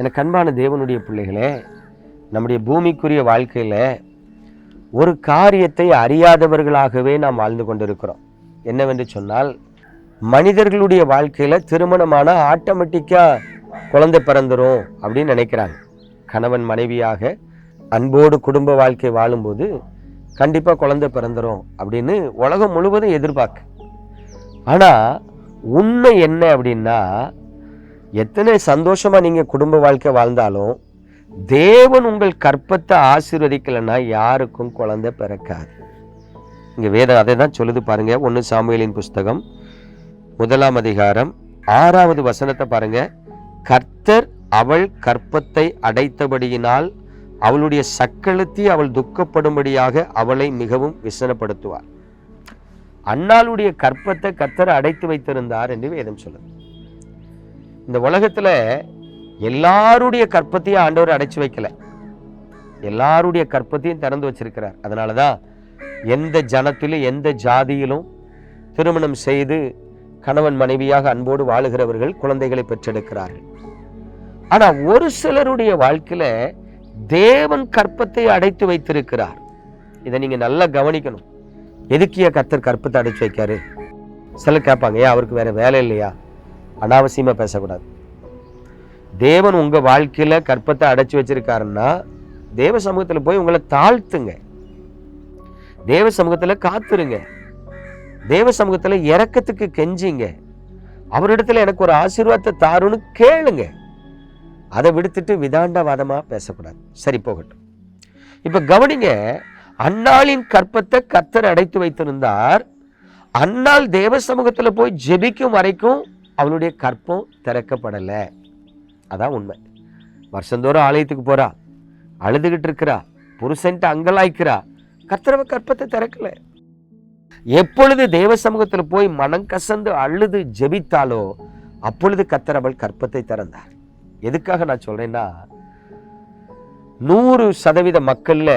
எனக்கு அன்பான தேவனுடைய பிள்ளைகளே நம்முடைய பூமிக்குரிய வாழ்க்கையில் ஒரு காரியத்தை அறியாதவர்களாகவே நாம் வாழ்ந்து கொண்டிருக்கிறோம். என்னவென்று சொன்னால் மனிதர்களுடைய வாழ்க்கையில் திருமணமான ஆட்டோமேட்டிக்காக குழந்தை பிறந்துரும் அப்படின்னு நினைக்கிறாங்க. கணவன் மனைவியாக அன்போடு குடும்ப வாழ்க்கை வாழும்போது கண்டிப்பாக குழந்தை பிறந்துரும் அப்படின்னு உலகம் முழுவதும் எதிர்பார்க்கு. ஆனால் உண்மை என்ன அப்படின்னா எத்தனை சந்தோஷமாக நீங்கள் குடும்ப வாழ்க்கை வாழ்ந்தாலும் தேவன் உங்கள் கற்பத்தை ஆசீர்வதிக்கலைன்னா யாருக்கும் குழந்தை பிறக்காது. இங்கே வேதம் அதை தான் சொல்லுது பாருங்க. ஒன்று சாமுவேலின் புஸ்தகம் முதலாம் அதிகாரம் ஆறாவது வசனத்தை பாருங்க. கர்த்தர் அவள் கற்பத்தை அடைத்தபடியினால் அவளுடைய சக்களத்தி அவள் துக்கப்படும்படியாக அவளை மிகவும் விசனப்படுத்துவார். அன்னாளுடைய கற்பத்தை கர்த்தர் அடைத்து வைத்திருந்தார் என்று வேதம் சொல்லுது. இந்த உலகத்தில் எல்லாருடைய கற்பத்தையும் ஆண்டவர் அடைச்சி வைக்கல. எல்லாருடைய கற்பத்தையும் திறந்து வச்சிருக்கிறார். அதனால தான் எந்த ஜனத்திலும் எந்த ஜாதியிலும் திருமணம் செய்து கணவன் மனைவியாக அன்போடு வாழுகிறவர்கள் குழந்தைகளை பெற்றெடுக்கிறார்கள். ஆனால் ஒரு சிலருடைய வாழ்க்கையில் தேவன் கற்பத்தை அடைத்து வைத்திருக்கிறார். இதை நீங்கள் நல்லா கவனிக்கணும். எதுக்கிய கர்த்தர் கற்பத்தை அடைச்சு வைக்காரு? சிலர் கேட்பாங்க ஏன் அவருக்கு வேற வேலை இல்லையா? அனாவசியமாக பேசக்கூடாது. தேவன் உங்கள் வாழ்க்கையில் கற்பத்தை அடைச்சி வச்சிருக்காருன்னா தேவ சமூகத்தில் போய் உங்களை தாழ்த்துங்க. தேவ சமூகத்தில் காத்துருங்க. தேவ சமூகத்தில் இறக்கத்துக்கு கெஞ்சிங்க. அவரிடத்துல எனக்கு ஒரு ஆசீர்வாதத்தை தாருன்னு கேளுங்க. அதை விடுத்துட்டு விதாண்டவாதமாக பேசக்கூடாது. சரி போகட்டும். இப்போ கவனிங்க அன்னாளின் கற்பத்தை கத்தர் அடைத்து வைத்திருந்தார். அன்னால் தேவ சமூகத்தில் போய் ஜெபிக்கும் வரைக்கும் அவளுடைய கற்பம் திறக்கப்படலை. அதான் உண்மை. வருஷந்தோறும் ஆலயத்துக்கு போகிறா அழுதுகிட்டு இருக்கிறா. புருஷன்ட்டு அங்கலாய்க்கிறா. கர்த்தரவ கற்பத்தை திறக்கல. எப்பொழுது தேவ சமூகத்தில் போய் மனம் கசந்து அழுது ஜெபித்தாலோ அப்பொழுது கத்தரவள் அவள் கற்பத்தை திறந்தார். எதுக்காக நான் சொல்கிறேன்னா நூறு சதவீத மக்களில்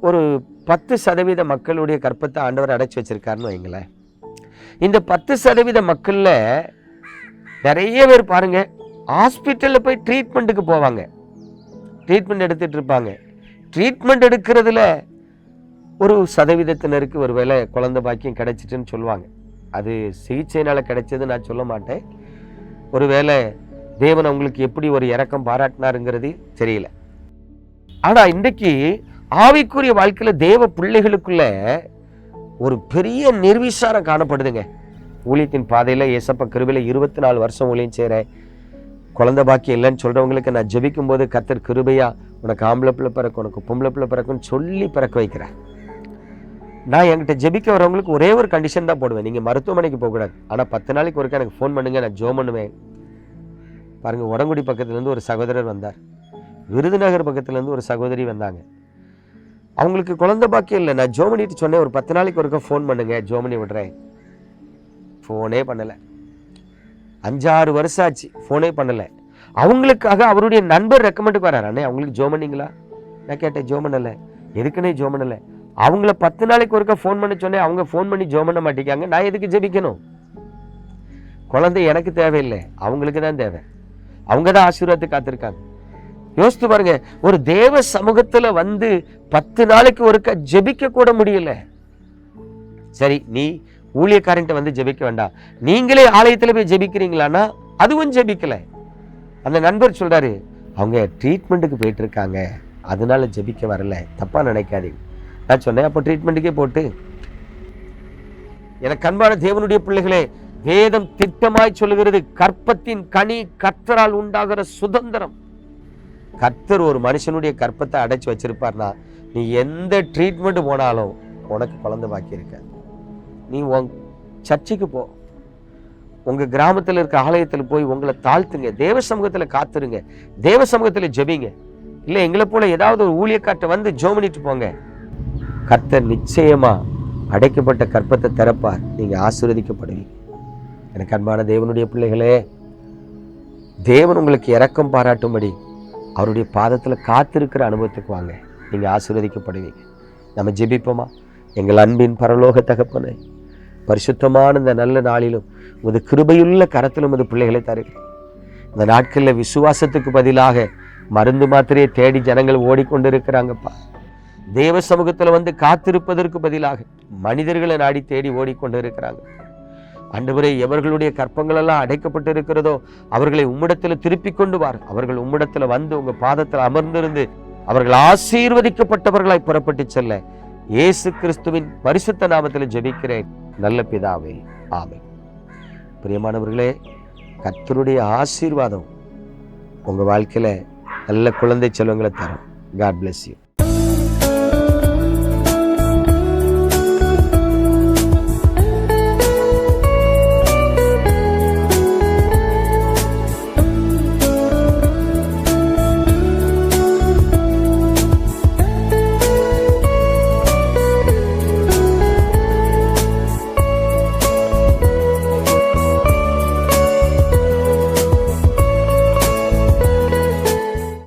ஒரு பத்து சதவீத மக்களுடைய கற்பத்தை ஆண்டவர் அடைச்சி வச்சிருக்காருன்னு வைங்களேன். இந்த பத்து சதவீத மக்களில் நிறைய பேர் பாருங்க ஹாஸ்பிட்டலில் போய் ட்ரீட்மெண்ட்டுக்கு போவாங்க. ட்ரீட்மெண்ட் எடுத்துகிட்டு இருப்பாங்க. ட்ரீட்மெண்ட் எடுக்கிறதுல ஒரு சதவீதத்தினருக்கு ஒரு வேளை குழந்த பாக்கியம் கிடைச்சிட்டுன்னு சொல்லுவாங்க. அது சிகிச்சையினால் கிடைச்சது நான் சொல்ல மாட்டேன். ஒரு வேலை தேவன் அவங்களுக்கு எப்படி ஒரு இறக்கம் பாராட்டினாருங்கிறது தெரியல. ஆனால் இன்றைக்கு ஆவிக்குரிய வாழ்க்கையில் தேவ பிள்ளைகளுக்குள்ள ஒரு பெரிய நிர்விசாரம் காணப்படுதுங்க. ஊழியத்தின் பாதையில் ஏசப்ப கிருபையில் இருபத்தி நாலு வருஷம் ஊழியம் செய்கிறேன் குழந்தை பாக்கியம் இல்லைன்னு சொல்கிறவங்களுக்கு நான் ஜெபிக்கும் போது கத்தர் கிருபையா உனக்கு ஆம்பளை பிள்ளை பிறக்கும் உனக்கு பொம்பளை பிள்ளை பிறக்கும்னு சொல்லி பிறக்க வைக்கிறேன். நான் என்கிட்ட ஜெபிக்க வரவங்களுக்கு ஒரே ஒரு கண்டிஷன் தான் போடுவேன். நீங்கள் மருத்துவமனைக்கு போகக்கூடாது. ஆனால் பத்து நாளைக்கு ஒருக்கா எனக்கு ஃபோன் பண்ணுங்கள் நான் ஜோ பண்ணுவேன். பாருங்கள் உடங்குடி பக்கத்துலேருந்து ஒரு சகோதரர் வந்தார். விருதுநகர் பக்கத்துலேருந்து ஒரு சகோதரி வந்தாங்க. அவங்களுக்கு குழந்தை பாக்கியம் இல்லை. நான் ஜோமனிட்டு சொன்னேன் ஒரு பத்து நாளைக்கு ஒருக்கா ஃபோன் பண்ணுங்கள் ஜோமனி விடுறேன். ஃபோனே பண்ணலை. அஞ்சாறு வருஷம் ஆச்சு ஃபோனே பண்ணலை. அவங்களுக்காக அவருடைய நண்பர் ரெக்கமெண்டுக்கு வராரு அண்ணே அவங்களுக்கு ஜோ பண்ணிங்களா? நான் கேட்டேன் ஜோ பண்ணலை. எதுக்குன்னே ஜோ பண்ணலை? அவங்கள பத்து நாளைக்கு ஒருக்கா ஃபோன் பண்ண சொன்னேன் அவங்க ஃபோன் பண்ணி ஜோ பண்ண மாட்டேங்காங்க நான் எதுக்கு ஜெபிக்கணும்? குழந்தை எனக்கு தேவையில்லை. அவங்களுக்கு தான் தேவை. அவங்க தான் ஆசீர்வாதத்தை காத்திருக்காங்க. யோசித்து பாருங்க ஒரு தேவ சமூகத்துல வந்து பத்து நாளைக்கு ஒருக்க ஜெபிக்க கூட முடியல. சரி நீ ஊழியக்காரன்ட்ட வந்து ஜெபிக்க வேண்டாம் நீங்களே ஆலயத்துல போய் ஜெபிக்கிறீங்களான்னா அதுவும் ஜெபிக்கலை. அந்த நண்பர் சொல்றாரு அவங்க ட்ரீட்மெண்ட்டுக்கு போயிட்டு இருக்காங்க அதனால ஜெபிக்க வரல. தப்பா நினைக்காதீங்க. நான் சொன்னேன் அப்போ ட்ரீட்மெண்ட்டுக்கே போட்டு. எனக்கு அன்பான தேவனுடைய பிள்ளைகளே வேதம் திட்டமாய் சொல்லுகிறது கற்பத்தின் கனி கர்த்தரால் உண்டாகிற சுதந்திரம். கர்த்தர் ஒரு மனுஷனுடைய கற்பத்தை அடைச்சு வச்சிருப்பார்னா நீ எந்த ட்ரீட்மெண்ட் போனாலும் உனக்கு குழந்தை பாக்கியிருக்காது. நீ உன் சர்ச்சுக்கு போ. உங்க கிராமத்தில் இருக்க ஆலயத்தில் போய் உங்களை தாழ்த்துங்க. தேவ சமூகத்தில் காத்துருங்க. தேவ சமூகத்தில் ஜெபிங்க. இல்லை எங்களை போல ஏதாவது ஒரு ஊழியக்காட்டை வந்து ஜெபம் பண்ணிட்டு போங்க. கர்த்தர் நிச்சயமா அடைக்கப்பட்ட கற்பத்தை திறப்பார். நீங்க ஆசீர்வதிக்கப்படுவீங்க. எனக்கு அன்பான தேவனுடைய பிள்ளைகளே தேவன் உங்களுக்கு இறக்கம் பாராட்டும்படி அவருடைய பாதத்தில் காத்திருக்கிற அனுபவத்துக்கு வாங்க. நீங்கள் ஆசீர்வதிக்கப்படுவீங்க. நம்ம ஜெபிப்போமா? எங்கள் அன்பின் பரலோக தகப்பனை பரிசுத்தமான இந்த நல்ல நாளிலும் உமது கிருபையுள்ள கரத்திலும் உமது பிள்ளைகளை தருகிறேன். இந்த நாட்களில் விசுவாசத்துக்கு பதிலாக மருந்து மாத்திரையை தேடி ஜனங்கள் ஓடிக்கொண்டு இருக்கிறாங்கப்பா தேவ சமூகத்தில் வந்து காத்திருப்பதற்கு பதிலாக மனிதர்களை நாடி தேடி ஓடிக்கொண்டு இருக்கிறாங்க ஆண்டவரே எவர்களுடைய கற்பங்களெல்லாம் அடைக்கப்பட்டு இருக்கிறதோ அவர்களை உம்மிடத்தில் திருப்பி கொண்டு வார். அவர்கள் உம்மிடத்தில் வந்து உங்க பாதத்தில் அமர்ந்திருந்து அவர்கள் ஆசீர்வதிக்கப்பட்டவர்களாய் புறப்பட்டு செல்ல இயேசு கிறிஸ்துவின் பரிசுத்த நாமத்தில் ஜெபிக்கிறேன். நல்ல பிதாவே ஆமை பிரியமானவர்களே கர்த்தருடைய ஆசீர்வாதம் உங்க வாழ்க்கையில நல்ல குழந்தை செல்வங்களை தரும். God bless you